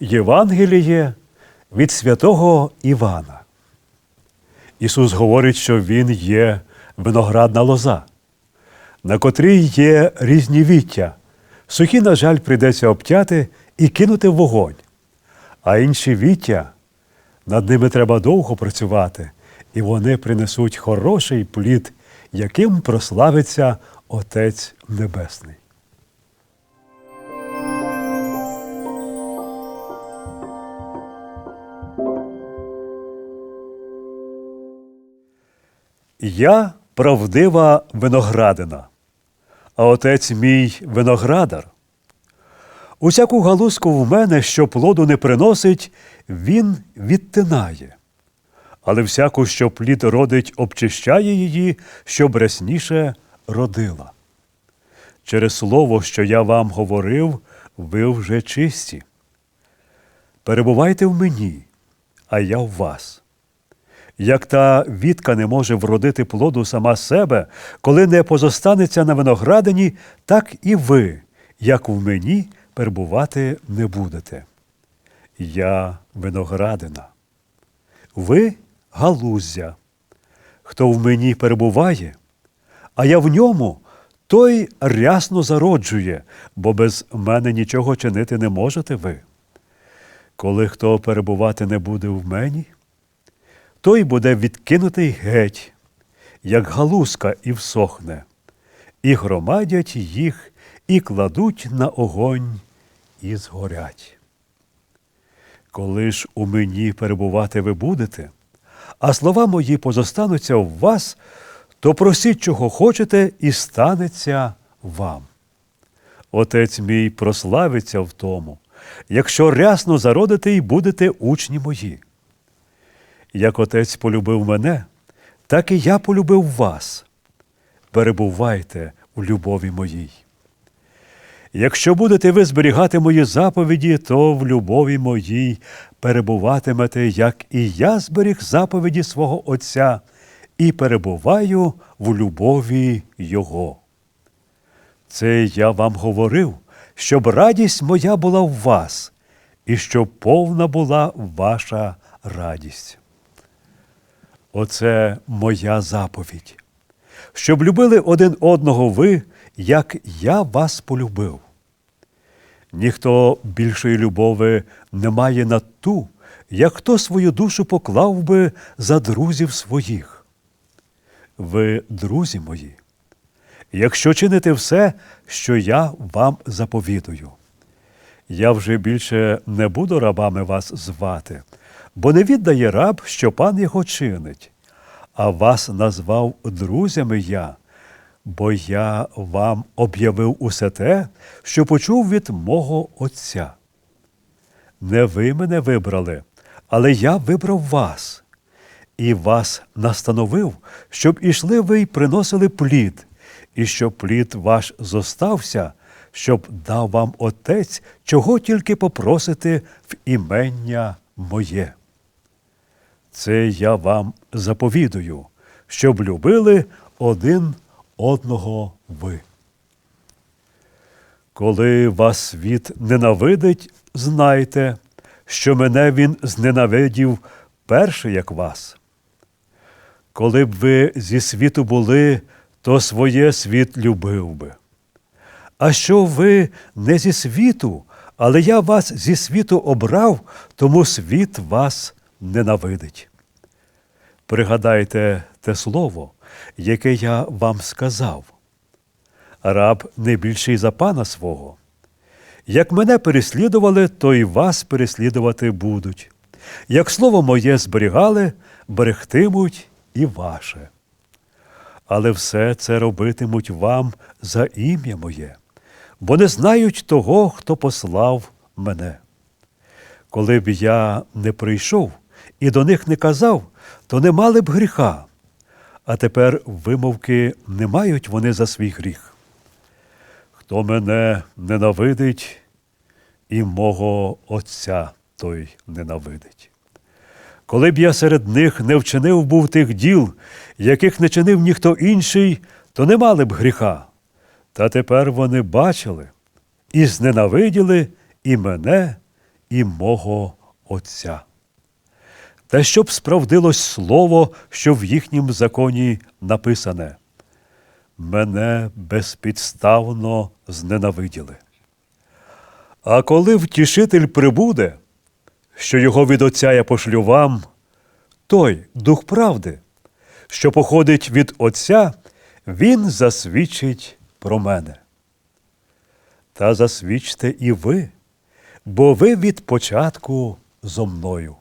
Євангеліє від святого Івана. Ісус говорить, що Він є виноградна лоза, на котрій є різні віття. Сухі, на жаль, прийдеться обтяти і кинути в вогонь, а інші віття над ними треба довго працювати, і вони принесуть хороший плід, яким прославиться Отець Небесний. Я правдива виноградина, а отець мій виноградар. Усяку галузку в мене, що плоду не приносить, він відтинає. Але всяку, що плід родить, обчищає її, щоб рясніше родила. Через слово, що я вам говорив, ви вже чисті. Перебувайте в мені, а я в вас. Як та вітка не може вродити плоду сама себе, коли не позостанеться на виноградині, так і ви, як в мені, перебувати не будете. Я виноградина. Ви галуздя. Хто в мені перебуває, а я в ньому, той рясно зароджує, бо без мене нічого чинити не можете ви. Коли хто перебувати не буде в мені, той буде відкинутий геть, як галузка і всохне, і громадять їх, і кладуть на огонь, і згорять. Коли ж у мені перебувати ви будете, а слова мої позостануться в вас, то просіть, чого хочете, і станеться вам. Отець мій прославиться в тому, якщо рясно зародите й будете учні мої. Як отець полюбив мене, так і я полюбив вас. Перебувайте у любові моїй. Якщо будете ви зберігати мої заповіді, то в любові моїй перебуватимете, як і я зберіг заповіді свого Отця, і перебуваю в любові Його. Це я вам говорив, щоб радість моя була в вас, і щоб повна була ваша радість. Оце моя заповідь, щоб любили один одного ви, як я вас полюбив. Ніхто більшої любови не має на ту, як хто свою душу поклав би за друзів своїх. Ви, друзі мої, якщо чините все, що я вам заповідую. Я вже більше не буду рабами вас звати, бо не віддає раб, що пан його чинить, а вас назвав друзями я, бо я вам об'явив усе те, що почув від мого Отця. Не ви мене вибрали, але я вибрав вас, і вас настановив, щоб ішли ви й приносили плід, і щоб плід ваш зостався, щоб дав вам Отець, чого тільки попросите в імення моє. Це я вам заповідую, щоб любили один одного ви. Коли вас світ ненавидить, знайте, що мене він зненавидів перше, як вас. Коли б ви зі світу були, то своє світ любив би. А що ви не зі світу, але я вас зі світу обрав, тому світ вас ненавидить. Пригадайте те слово, яке я вам сказав. Раб не більший за пана свого. Як мене переслідували, то й вас переслідувати будуть. Як слово моє зберігали, берегтимуть і ваше. Але все це робитимуть вам за ім'я моє, бо не знають того, хто послав мене. Коли б я не прийшов і до них не казав, то не мали б гріха, а тепер вимовки не мають вони за свій гріх. Хто мене ненавидить, і мого Отця той ненавидить. Коли б я серед них не вчинив був тих діл, яких не чинив ніхто інший, то не мали б гріха. Та тепер вони бачили і зненавиділи і мене, і мого Отця. Та щоб справдилось слово, що в їхнім законі написане мене безпідставно зненавиділи. А коли втішитель прибуде, що його від Отця я пошлю вам, той дух правди, що походить від Отця, він засвідчить про мене. Та засвідчте і ви, бо ви від початку зо мною.